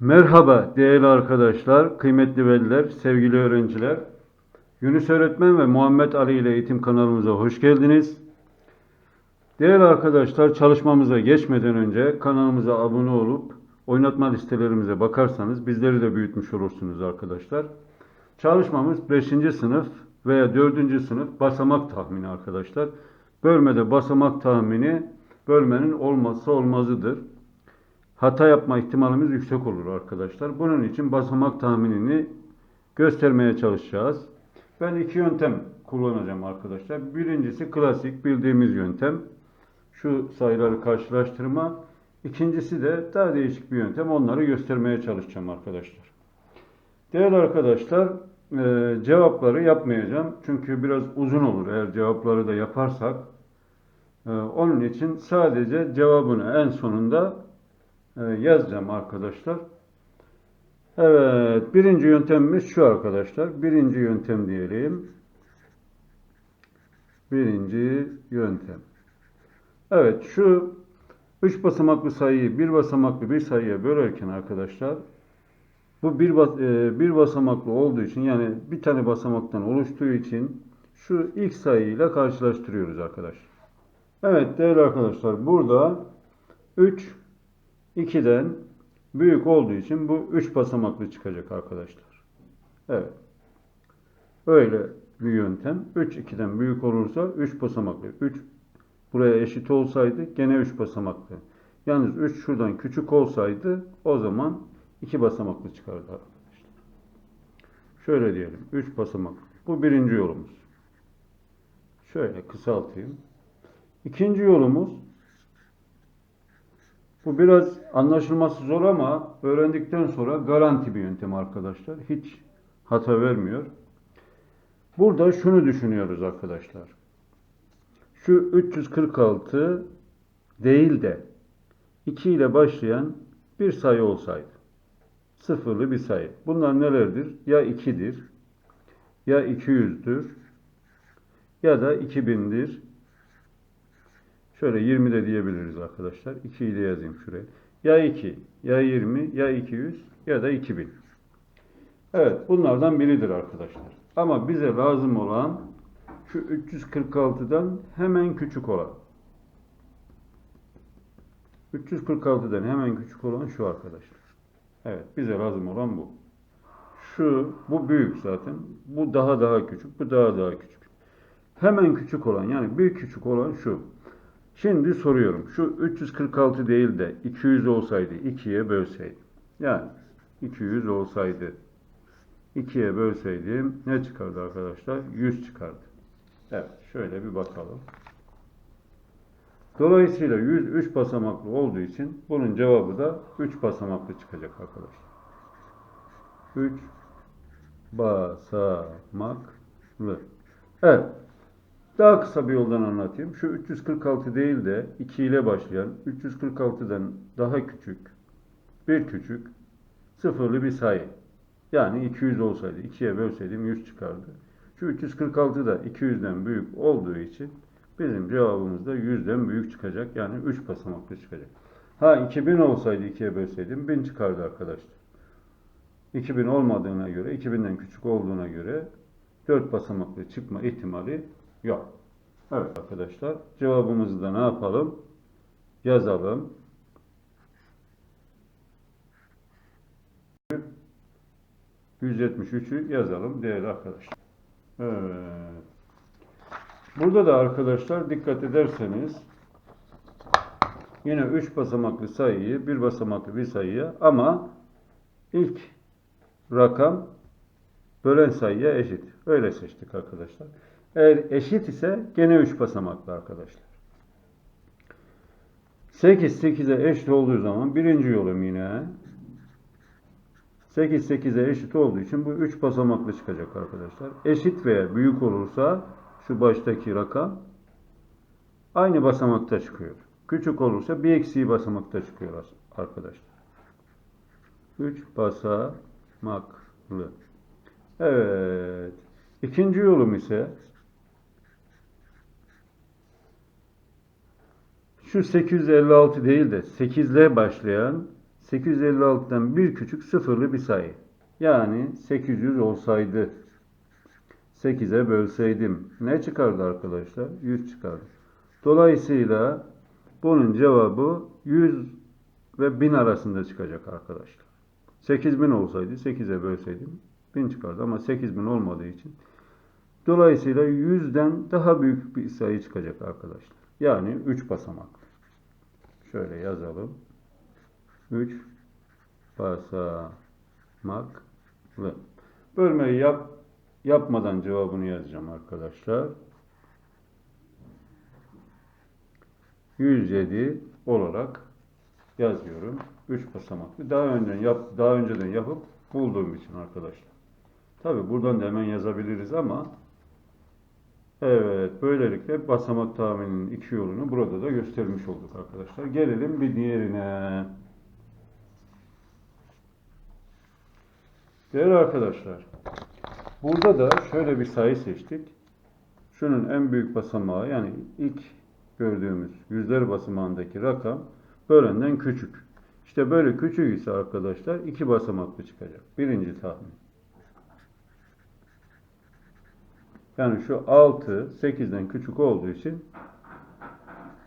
Merhaba değerli arkadaşlar, kıymetli veliler, sevgili öğrenciler. Yunus Öğretmen ve Muhammed Ali ile eğitim kanalımıza hoş geldiniz. Değerli arkadaşlar, çalışmamıza geçmeden önce kanalımıza abone olup oynatma listelerimize bakarsanız bizleri de büyütmüş olursunuz arkadaşlar. Çalışmamız 5. sınıf veya 4. sınıf basamak tahmini arkadaşlar. Bölmede basamak tahmini bölmenin olmazsa olmazıdır hata yapma ihtimalimiz yüksek olur arkadaşlar. Bunun için basamak tahminini göstermeye çalışacağız. Ben iki yöntem kullanacağım arkadaşlar. Birincisi klasik bildiğimiz yöntem. Şu sayıları karşılaştırma. İkincisi de daha değişik bir yöntem. Onları göstermeye çalışacağım arkadaşlar. Değerli arkadaşlar, e, cevapları yapmayacağım. Çünkü biraz uzun olur eğer cevapları da yaparsak. E, Onun için sadece cevabını en sonunda yazacağım arkadaşlar. Evet, birinci yöntemimiz şu arkadaşlar. Birinci yöntem diyelim. Birinci yöntem. Evet, şu üç basamaklı sayıyı bir basamaklı bir sayıya bölerken arkadaşlar bu bir, bas- e, bir basamaklı olduğu için yani bir tane basamaktan oluştuğu için şu ilk sayıyla karşılaştırıyoruz arkadaşlar. Evet değerli arkadaşlar burada 3 2'den büyük olduğu için bu 3 basamaklı çıkacak arkadaşlar. Evet. Öyle bir yöntem. 3 2'den büyük olursa 3 basamaklı. 3 buraya eşit olsaydı gene 3 basamaklı. Yalnız 3 şuradan küçük olsaydı o zaman 2 basamaklı çıkardı arkadaşlar. Şöyle diyelim. 3 basamaklı. Bu birinci yolumuz. Şöyle kısaltayım. İkinci yolumuz bu biraz anlaşılması zor ama öğrendikten sonra garanti bir yöntem arkadaşlar. Hiç hata vermiyor. Burada şunu düşünüyoruz arkadaşlar. Şu 346 değil de 2 ile başlayan bir sayı olsaydı. Sıfırlı bir sayı. Bunlar nelerdir? Ya 2'dir, ya 200'dür, ya da 2000'dir, Şöyle 20 de diyebiliriz arkadaşlar. 2'yi de yazayım şuraya. Ya 2, ya 20, ya 200 ya da 2000. Evet bunlardan biridir arkadaşlar. Ama bize lazım olan şu 346'dan hemen küçük olan. 346'dan hemen küçük olan şu arkadaşlar. Evet bize lazım olan bu. Şu bu büyük zaten. Bu daha daha küçük. Bu daha daha küçük. Hemen küçük olan yani bir küçük olan şu. Şimdi soruyorum. Şu 346 değil de 200 olsaydı 2'ye bölseydim. Yani 200 olsaydı 2'ye bölseydim ne çıkardı arkadaşlar? 100 çıkardı. Evet şöyle bir bakalım. Dolayısıyla 100 3 basamaklı olduğu için bunun cevabı da 3 basamaklı çıkacak arkadaşlar. 3 basamaklı. Evet. Daha kısa bir yoldan anlatayım. Şu 346 değil de 2 ile başlayan 346'dan daha küçük, bir küçük, sıfırlı bir sayı. Yani 200 olsaydı 2'ye bölseydim 100 çıkardı. Şu 346 da 200'den büyük olduğu için bizim cevabımız da 100'den büyük çıkacak. Yani 3 basamaklı çıkacak. Ha 2000 olsaydı 2'ye bölseydim 1000 çıkardı arkadaşlar. 2000 olmadığına göre, 2000'den küçük olduğuna göre 4 basamaklı çıkma ihtimali Yok. Evet arkadaşlar. Cevabımızı da ne yapalım? Yazalım. %73'ü yazalım değerli arkadaşlar. Evet. Burada da arkadaşlar dikkat ederseniz yine 3 basamaklı sayıyı bir basamaklı bir sayıya ama ilk rakam bölen sayıya eşit. Öyle seçtik arkadaşlar. Eğer eşit ise gene 3 basamaklı arkadaşlar. 8 8'e eşit olduğu zaman birinci yolum yine 8 8'e eşit olduğu için bu 3 basamaklı çıkacak arkadaşlar. Eşit veya büyük olursa şu baştaki rakam aynı basamakta çıkıyor. Küçük olursa bir eksiği basamakta çıkıyor arkadaşlar. 3 basamaklı. Evet. İkinci yolum ise şu 856 değil de 8 ile başlayan 856'dan bir küçük sıfırlı bir sayı. Yani 800 olsaydı 8'e bölseydim ne çıkardı arkadaşlar? 100 çıkardı. Dolayısıyla bunun cevabı 100 ve 1000 arasında çıkacak arkadaşlar. 8000 olsaydı 8'e bölseydim 1000 çıkardı ama 8000 olmadığı için dolayısıyla 100'den daha büyük bir sayı çıkacak arkadaşlar. Yani 3 basamaklı. Şöyle yazalım. 3 basamaklı. Bölmeyi yap yapmadan cevabını yazacağım arkadaşlar. 107 olarak yazıyorum. 3 basamaklı. Daha önceden yap daha önceden yapıp bulduğum için arkadaşlar. Tabi buradan da hemen yazabiliriz ama Evet, böylelikle basamak tahmininin iki yolunu burada da göstermiş olduk arkadaşlar. Gelelim bir diğerine. Değerli arkadaşlar, burada da şöyle bir sayı seçtik. Şunun en büyük basamağı yani ilk gördüğümüz yüzler basamağındaki rakam bölenden küçük. İşte böyle küçük ise arkadaşlar iki basamaklı çıkacak. Birinci tahmin. Yani şu 6 8'den küçük olduğu için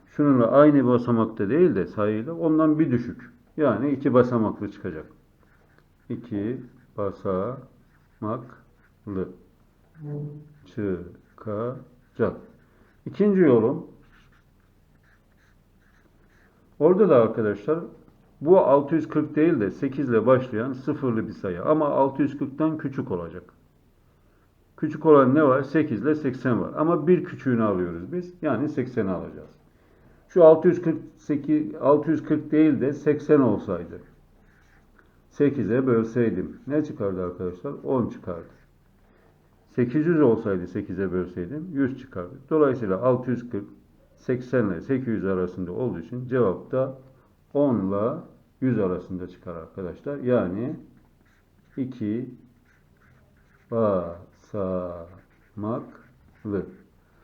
şununla aynı basamakta değil de sayıyla ondan bir düşük. Yani iki basamaklı çıkacak. 2 basamaklı çıkacak. İkinci yolum orada da arkadaşlar bu 640 değil de 8 ile başlayan sıfırlı bir sayı ama 640'tan küçük olacak. Küçük olan ne var? 8 ile 80 var. Ama bir küçüğünü alıyoruz biz. Yani 80'i alacağız. Şu 648, 640 değil de 80 olsaydı. 8'e bölseydim. Ne çıkardı arkadaşlar? 10 çıkardı. 800 olsaydı 8'e bölseydim 100 çıkardı. Dolayısıyla 640 80 ile 800 arasında olduğu için cevap da 10 ile 100 arasında çıkar arkadaşlar. Yani 2 basamaklı.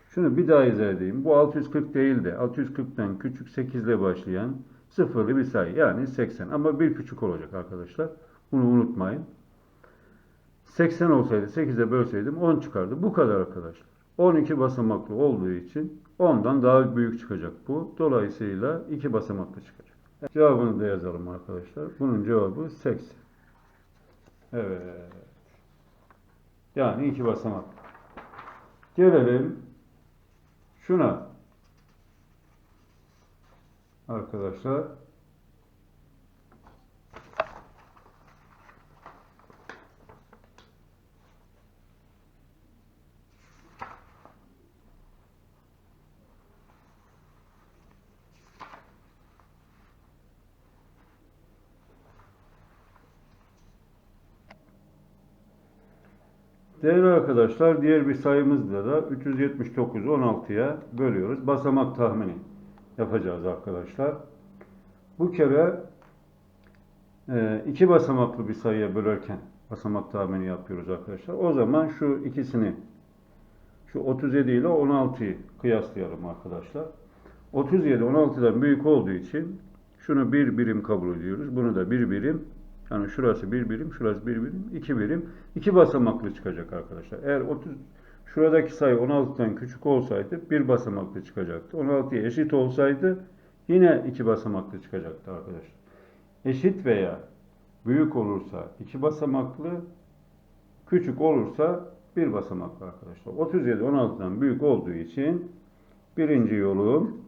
Şunu bir daha izah edeyim. Bu 640 değil de 640'tan küçük 8 ile başlayan sıfırlı bir sayı. Yani 80. Ama bir küçük olacak arkadaşlar. Bunu unutmayın. 80 olsaydı 8'e bölseydim 10 çıkardı. Bu kadar arkadaşlar. 12 basamaklı olduğu için 10'dan daha büyük çıkacak bu. Dolayısıyla 2 basamaklı çıkacak. Cevabını da yazalım arkadaşlar. Bunun cevabı 80. Evet. Yani iki basamak. Gelelim şuna. Arkadaşlar. Değerli arkadaşlar, diğer bir sayımızda da 379'u 16'ya bölüyoruz. Basamak tahmini yapacağız arkadaşlar. Bu kere e, iki basamaklı bir sayıya bölerken basamak tahmini yapıyoruz arkadaşlar. O zaman şu ikisini, şu 37 ile 16'yı kıyaslayalım arkadaşlar. 37 16'dan büyük olduğu için şunu bir birim kabul ediyoruz. Bunu da bir birim yani şurası bir birim, şurası bir birim, iki birim. iki basamaklı çıkacak arkadaşlar. Eğer 30 şuradaki sayı 16'dan küçük olsaydı bir basamaklı çıkacaktı. 16'ya eşit olsaydı yine iki basamaklı çıkacaktı arkadaşlar. Eşit veya büyük olursa iki basamaklı, küçük olursa bir basamaklı arkadaşlar. 37 16'dan büyük olduğu için birinci yolum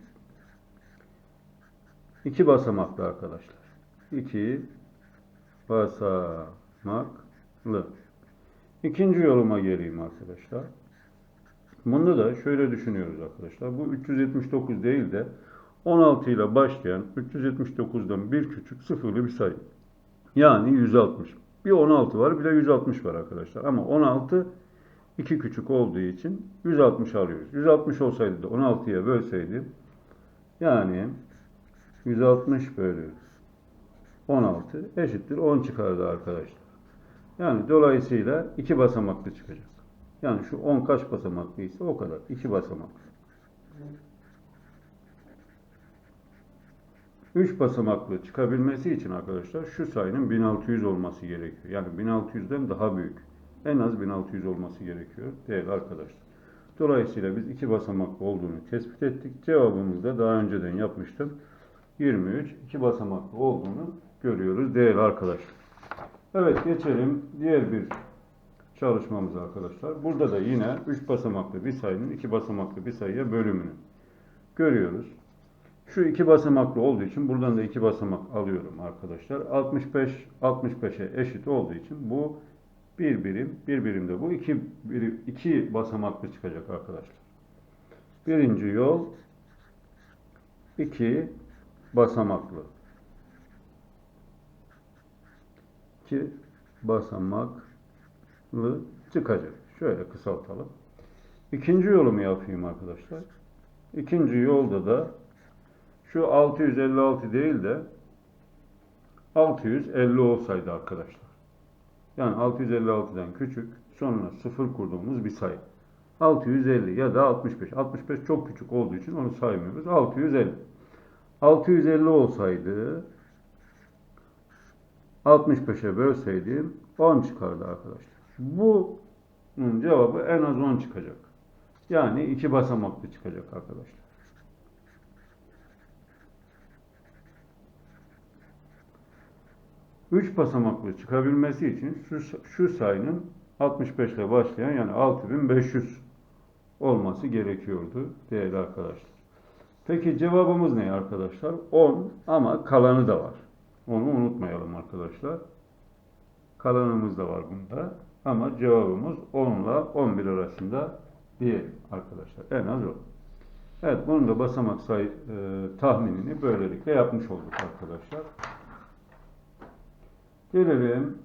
iki basamaklı arkadaşlar. 2 basamaklı. İkinci yoluma geleyim arkadaşlar. Bunda da şöyle düşünüyoruz arkadaşlar. Bu 379 değil de 16 ile başlayan 379'dan bir küçük sıfırlı bir sayı. Yani 160. Bir 16 var bir de 160 var arkadaşlar. Ama 16 iki küçük olduğu için 160 alıyoruz. 160 olsaydı da 16'ya bölseydim yani 160 bölü 16 eşittir 10 çıkardı arkadaşlar. Yani dolayısıyla 2 basamaklı çıkacak. Yani şu 10 kaç basamaklı ise o kadar. 2 basamaklı. 3 basamaklı çıkabilmesi için arkadaşlar şu sayının 1600 olması gerekiyor. Yani 1600'den daha büyük. En az 1600 olması gerekiyor değerli arkadaşlar. Dolayısıyla biz iki basamaklı olduğunu tespit ettik. Cevabımızı da daha önceden yapmıştım. 23 iki basamaklı olduğunu görüyoruz değerli arkadaşlar. Evet geçelim diğer bir çalışmamıza arkadaşlar. Burada da yine 3 basamaklı bir sayının 2 basamaklı bir sayıya bölümünü görüyoruz. Şu iki basamaklı olduğu için buradan da iki basamak alıyorum arkadaşlar. 65 65'e eşit olduğu için bu bir birim, bir birimde bu iki birim, iki basamaklı çıkacak arkadaşlar. Birinci yol iki basamaklı. İki basamaklı çıkacak. Şöyle kısaltalım. İkinci yolumu yapayım arkadaşlar. İkinci yolda da şu 656 değil de 650 olsaydı arkadaşlar. Yani 656'dan küçük sonra sıfır kurduğumuz bir sayı. 650 ya da 65. 65 çok küçük olduğu için onu saymıyoruz. 650. 650 olsaydı 65'e bölseydim 10 çıkardı arkadaşlar. Bunun cevabı en az 10 çıkacak. Yani iki basamaklı çıkacak arkadaşlar. Üç basamaklı çıkabilmesi için şu, şu sayının 65 ile başlayan yani 6500 olması gerekiyordu değerli arkadaşlar. Peki cevabımız ne arkadaşlar? 10 ama kalanı da var. Onu unutmayalım arkadaşlar. Kalanımız da var bunda. Ama cevabımız 10 ile 11 arasında değil arkadaşlar. En az o. Evet bunun da basamak sayı e, tahminini böylelikle yapmış olduk arkadaşlar. Gelelim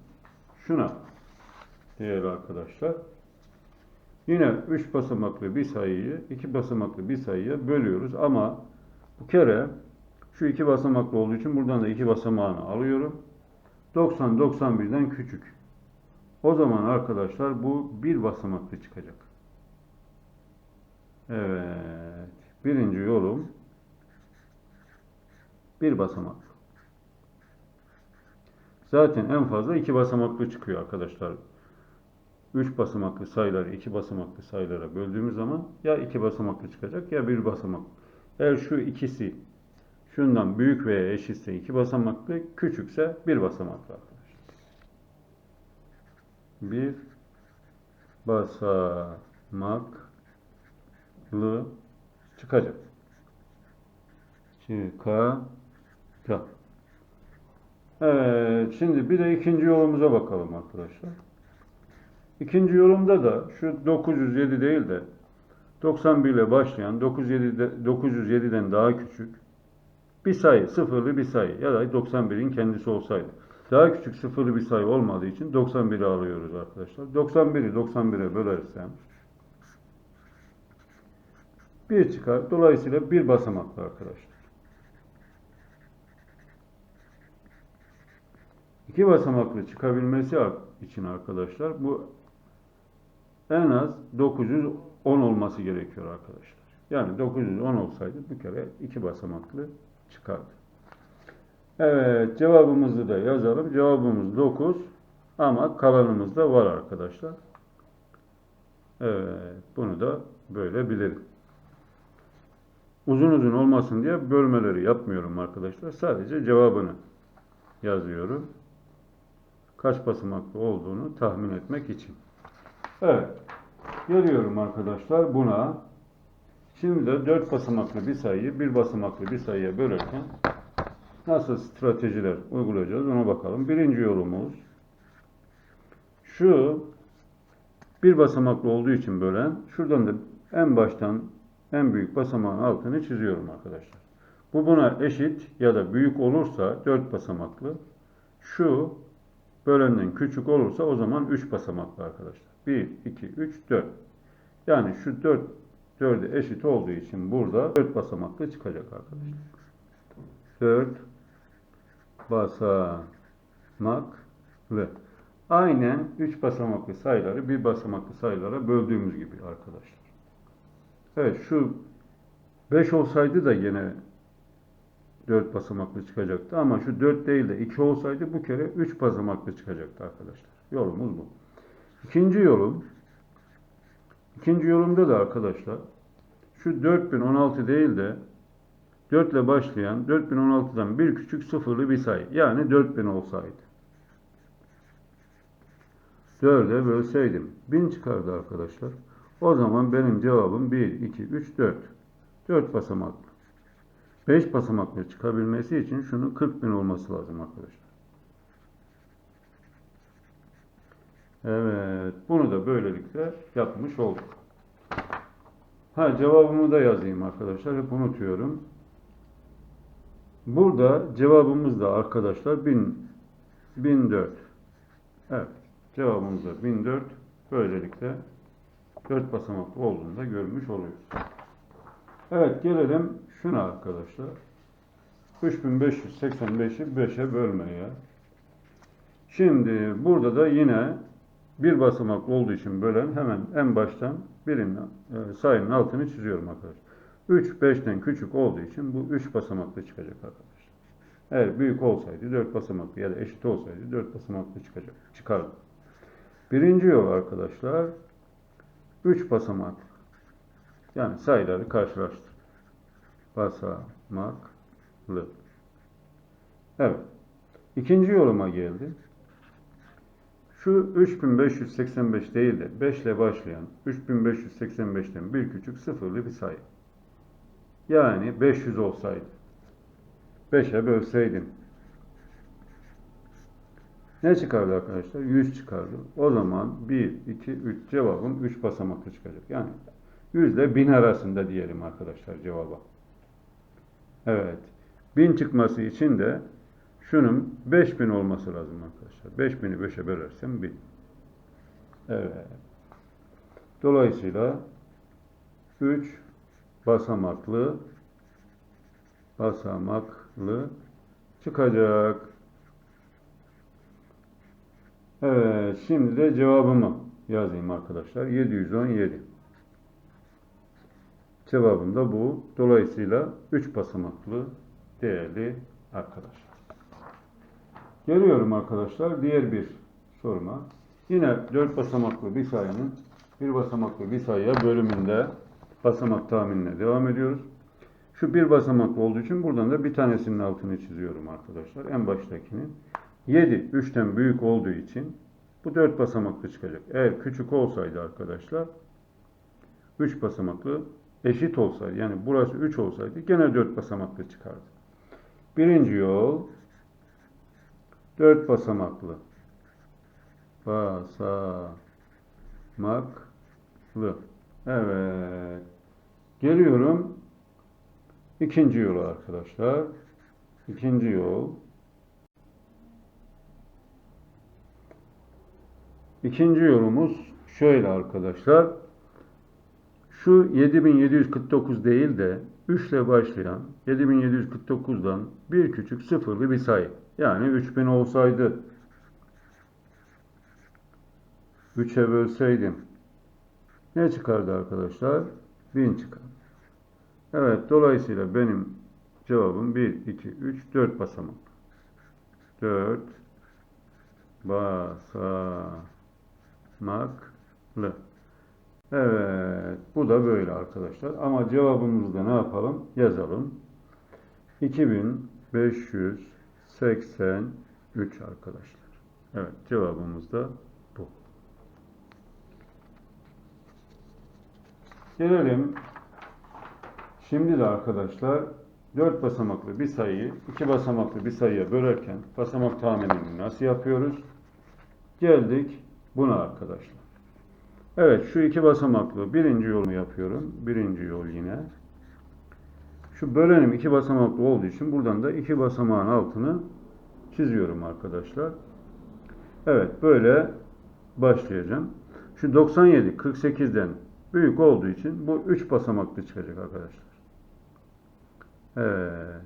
şuna değerli arkadaşlar. Yine 3 basamaklı bir sayıyı 2 basamaklı bir sayıya bölüyoruz ama bu kere şu iki basamaklı olduğu için buradan da iki basamağını alıyorum. 90 91'den küçük. O zaman arkadaşlar bu bir basamaklı çıkacak. Evet. Birinci yolum bir basamaklı. Zaten en fazla iki basamaklı çıkıyor arkadaşlar. Üç basamaklı sayıları iki basamaklı sayılara böldüğümüz zaman ya iki basamaklı çıkacak ya bir basamaklı. Eğer şu ikisi şundan büyük veya eşitse iki basamaklı, küçükse bir basamaklı arkadaşlar. Bir basamaklı çıkacak. Çıkacak. Evet, şimdi bir de ikinci yolumuza bakalım arkadaşlar. İkinci yolumda da şu 907 değil de 91 ile başlayan 907'de, 907'den daha küçük bir sayı, sıfırlı bir sayı ya da 91'in kendisi olsaydı. Daha küçük sıfırlı bir sayı olmadığı için 91'i alıyoruz arkadaşlar. 91'i 91'e bölersem bir çıkar. Dolayısıyla bir basamaklı arkadaşlar. İki basamaklı çıkabilmesi için arkadaşlar bu en az 910 olması gerekiyor arkadaşlar. Yani 910 olsaydı bir kere iki basamaklı çıkardı. Evet cevabımızı da yazalım. Cevabımız 9 ama kalanımız da var arkadaşlar. Evet bunu da böyle bilirim. Uzun uzun olmasın diye bölmeleri yapmıyorum arkadaşlar. Sadece cevabını yazıyorum. Kaç basamaklı olduğunu tahmin etmek için. Evet. Geliyorum arkadaşlar buna. Şimdi de 4 basamaklı bir sayıyı bir basamaklı bir sayıya bölürken nasıl stratejiler uygulayacağız ona bakalım. Birinci yolumuz şu bir basamaklı olduğu için bölen şuradan da en baştan en büyük basamağın altını çiziyorum arkadaşlar. Bu buna eşit ya da büyük olursa 4 basamaklı. Şu bölenden küçük olursa o zaman 3 basamaklı arkadaşlar. 1, 2, 3, 4. Yani şu 4 4'e eşit olduğu için burada 4 basamaklı çıkacak arkadaşlar. 4 basamaklı. Aynen 3 basamaklı sayıları bir basamaklı sayılara böldüğümüz gibi arkadaşlar. Evet şu 5 olsaydı da yine 4 basamaklı çıkacaktı. Ama şu 4 değil de 2 olsaydı bu kere 3 basamaklı çıkacaktı arkadaşlar. Yolumuz bu. İkinci yolum ikinci yolumda da arkadaşlar şu 4016 değil de 4 ile başlayan 4016'dan bir küçük sıfırlı bir sayı. Yani 4000 olsaydı. 4'e bölseydim 1000 çıkardı arkadaşlar. O zaman benim cevabım 1, 2, 3, 4. 4 basamaklı. 5 basamaklı çıkabilmesi için şunun 40 bin olması lazım arkadaşlar. Evet. Bunu da böylelikle yapmış olduk. Ha cevabımı da yazayım arkadaşlar. Hep unutuyorum. Burada cevabımız da arkadaşlar 1000 1004. Evet. Cevabımız da 1004. Böylelikle 4 basamaklı olduğunu da görmüş oluyoruz. Evet gelelim şuna arkadaşlar. 3585'i 5'e bölmeye. Şimdi burada da yine bir basamak olduğu için bölen hemen en baştan birinin e, sayının altını çiziyorum arkadaşlar. 3 5'ten küçük olduğu için bu 3 basamaklı çıkacak arkadaşlar. Eğer büyük olsaydı 4 basamaklı ya da eşit olsaydı 4 basamaklı çıkacak. Çıkardı. Birinci yol arkadaşlar 3 basamaklı. Yani sayıları karşılaştır. Basamaklı. Evet. İkinci yoluma geldi. Şu 3585 değil de 5 ile başlayan 3585'ten bir küçük sıfırlı bir sayı. Yani 500 olsaydı. 5'e bölseydim. Ne çıkardı arkadaşlar? 100 çıkardı. O zaman 1, 2, 3 cevabım 3 basamaklı çıkacak. Yani 100 ile 1000 arasında diyelim arkadaşlar cevaba. Evet. 1000 çıkması için de şunun 5000 olması lazım arkadaşlar. 5000'i 5'e bölersem 1000. Evet. Dolayısıyla 3 basamaklı basamaklı çıkacak. Evet, şimdi de cevabımı yazayım arkadaşlar. 717. Cevabım da bu. Dolayısıyla 3 basamaklı değerli arkadaşlar. Geliyorum arkadaşlar diğer bir soruma. Yine 4 basamaklı bir sayının bir basamaklı bir sayıya bölümünde basamak tahminine devam ediyoruz. Şu bir basamaklı olduğu için buradan da bir tanesinin altını çiziyorum arkadaşlar. En baştakinin. 7 3'ten büyük olduğu için bu 4 basamaklı çıkacak. Eğer küçük olsaydı arkadaşlar 3 basamaklı eşit olsaydı yani burası 3 olsaydı gene 4 basamaklı çıkardı. Birinci yol 4 basamaklı basamaklı evet geliyorum ikinci yolu arkadaşlar ikinci yol İkinci yolumuz şöyle arkadaşlar. Şu 7749 değil de 3 ile başlayan 7749'dan bir küçük sıfırlı bir sayı. Yani 3000 olsaydı 3'e bölseydim ne çıkardı arkadaşlar? 1000 çıkar. Evet dolayısıyla benim cevabım 1, 2, 3, 4 basamak. 4 basamaklı. Evet, bu da böyle arkadaşlar. Ama cevabımızı da ne yapalım? Yazalım. 2583 arkadaşlar. Evet, cevabımız da bu. Gelelim. Şimdi de arkadaşlar 4 basamaklı bir sayıyı 2 basamaklı bir sayıya bölerken basamak tahminini nasıl yapıyoruz? Geldik buna arkadaşlar. Evet şu iki basamaklı birinci yolu yapıyorum. Birinci yol yine. Şu bölenim iki basamaklı olduğu için buradan da iki basamağın altını çiziyorum arkadaşlar. Evet böyle başlayacağım. Şu 97 48'den büyük olduğu için bu 3 basamaklı çıkacak arkadaşlar. Evet.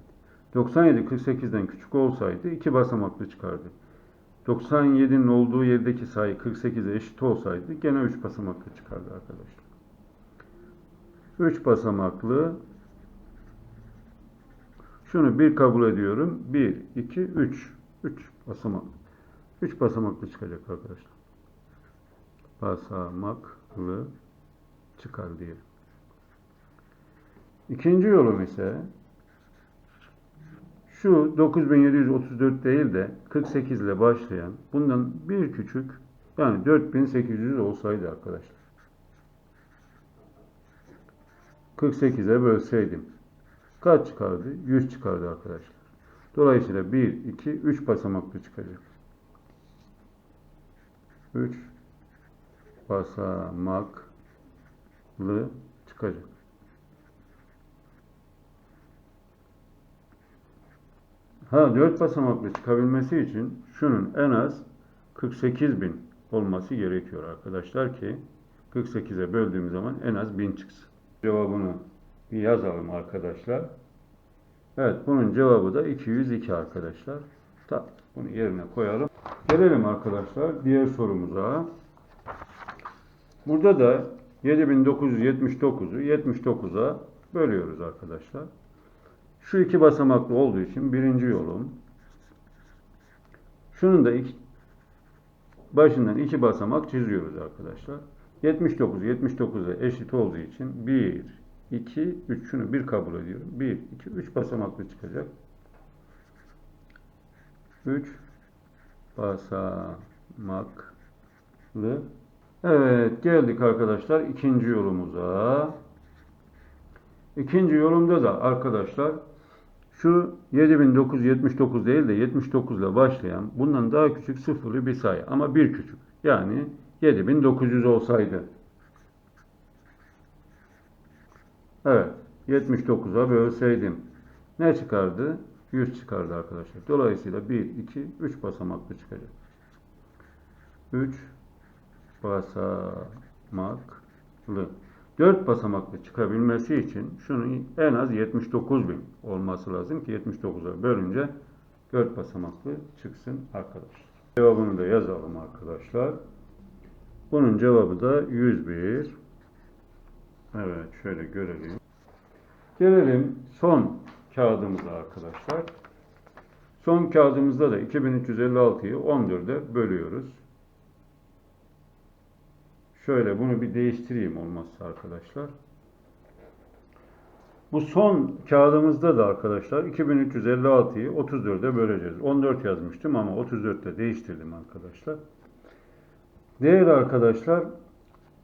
97 48'den küçük olsaydı 2 basamaklı çıkardı. 97'nin olduğu yerdeki sayı 48'e eşit olsaydı gene 3 basamaklı çıkardı arkadaşlar. 3 basamaklı Şunu bir kabul ediyorum. 1, 2, 3. 3 basamak. 3 basamaklı çıkacak arkadaşlar. Basamaklı çıkar diyelim. İkinci yolum ise şu 9734 değil de 48 ile başlayan bundan bir küçük yani 4800 olsaydı arkadaşlar. 48'e bölseydim kaç çıkardı? 100 çıkardı arkadaşlar. Dolayısıyla 1, 2, 3 basamaklı çıkacak. 3 basamaklı çıkacak. Ha 4 basamaklı çıkabilmesi için şunun en az 48.000 olması gerekiyor arkadaşlar ki 48'e böldüğüm zaman en az 1000 çıksın. Cevabını bir yazalım arkadaşlar. Evet bunun cevabı da 202 arkadaşlar. Ta, bunu yerine koyalım. Gelelim arkadaşlar diğer sorumuza. Burada da 7979'u 79'a bölüyoruz arkadaşlar. Şu iki basamaklı olduğu için birinci yolum. Şunun da iki, başından iki basamak çiziyoruz arkadaşlar. 79 79'a eşit olduğu için 1 2 3 şunu bir kabul ediyorum. 1 2 3 basamaklı çıkacak. 3 basamaklı. Evet geldik arkadaşlar ikinci yolumuza. İkinci yolumda da arkadaşlar şu 7979 değil de 79 ile başlayan bundan daha küçük sıfırlı bir sayı ama bir küçük. Yani 7900 olsaydı. Evet 79'a bölseydim ne çıkardı? 100 çıkardı arkadaşlar. Dolayısıyla 1, 2, 3 basamaklı çıkacak. 3 basamaklı. 4 basamaklı çıkabilmesi için şunun en az 79 bin olması lazım ki 79'a bölünce 4 basamaklı çıksın arkadaşlar. Cevabını da yazalım arkadaşlar. Bunun cevabı da 101. Evet şöyle görelim. Gelelim son kağıdımıza arkadaşlar. Son kağıdımızda da 2356'yı 14'e bölüyoruz. Şöyle bunu bir değiştireyim olmazsa arkadaşlar. Bu son kağıdımızda da arkadaşlar 2356'yı 34'e böleceğiz. 14 yazmıştım ama 34'te değiştirdim arkadaşlar. Değerli arkadaşlar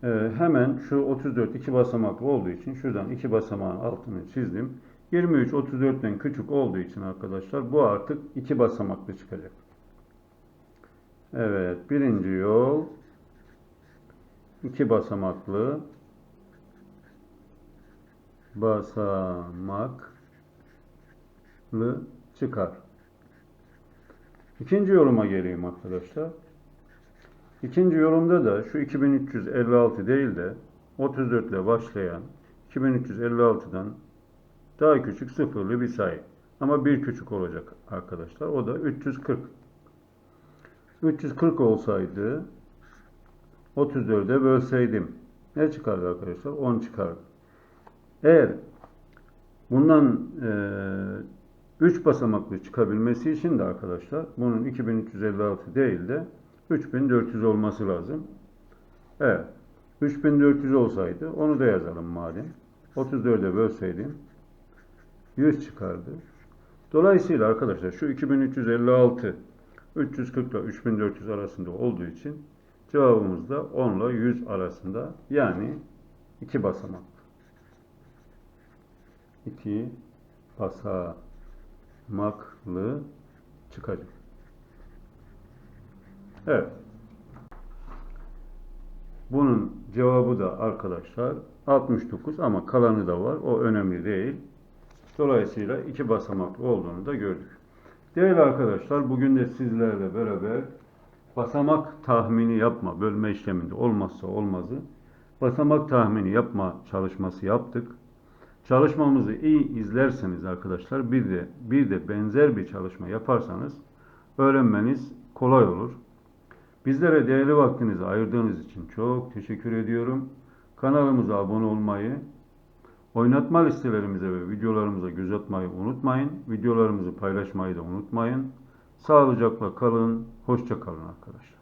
e, hemen şu 34 iki basamaklı olduğu için şuradan iki basamağın altını çizdim. 23 34'ten küçük olduğu için arkadaşlar bu artık iki basamaklı çıkacak. Evet birinci yol iki basamaklı basamaklı çıkar. İkinci yoruma geleyim arkadaşlar. İkinci yorumda da şu 2356 değil de 34 ile başlayan 2356'dan daha küçük sıfırlı bir sayı. Ama bir küçük olacak arkadaşlar. O da 340. 340 olsaydı 34'e bölseydim ne çıkardı arkadaşlar? 10 çıkardı. Eğer bundan e, 3 basamaklı çıkabilmesi için de arkadaşlar bunun 2356 değil de 3400 olması lazım. Evet. 3400 olsaydı onu da yazalım madem. 34'e bölseydim 100 çıkardı. Dolayısıyla arkadaşlar şu 2356 340 ile 3400 arasında olduğu için cevabımız da 10 ile 100 arasında yani 2 basamak. 2 basamaklı çıkacak. Evet. Bunun cevabı da arkadaşlar 69 ama kalanı da var. O önemli değil. Dolayısıyla iki basamaklı olduğunu da gördük. Değerli arkadaşlar bugün de sizlerle beraber basamak tahmini yapma bölme işleminde olmazsa olmazı basamak tahmini yapma çalışması yaptık. Çalışmamızı iyi izlerseniz arkadaşlar bir de bir de benzer bir çalışma yaparsanız öğrenmeniz kolay olur. Bizlere değerli vaktinizi ayırdığınız için çok teşekkür ediyorum. Kanalımıza abone olmayı, Oynatma listelerimize ve videolarımıza göz atmayı unutmayın. Videolarımızı paylaşmayı da unutmayın. Sağlıcakla kalın, hoşça kalın arkadaşlar.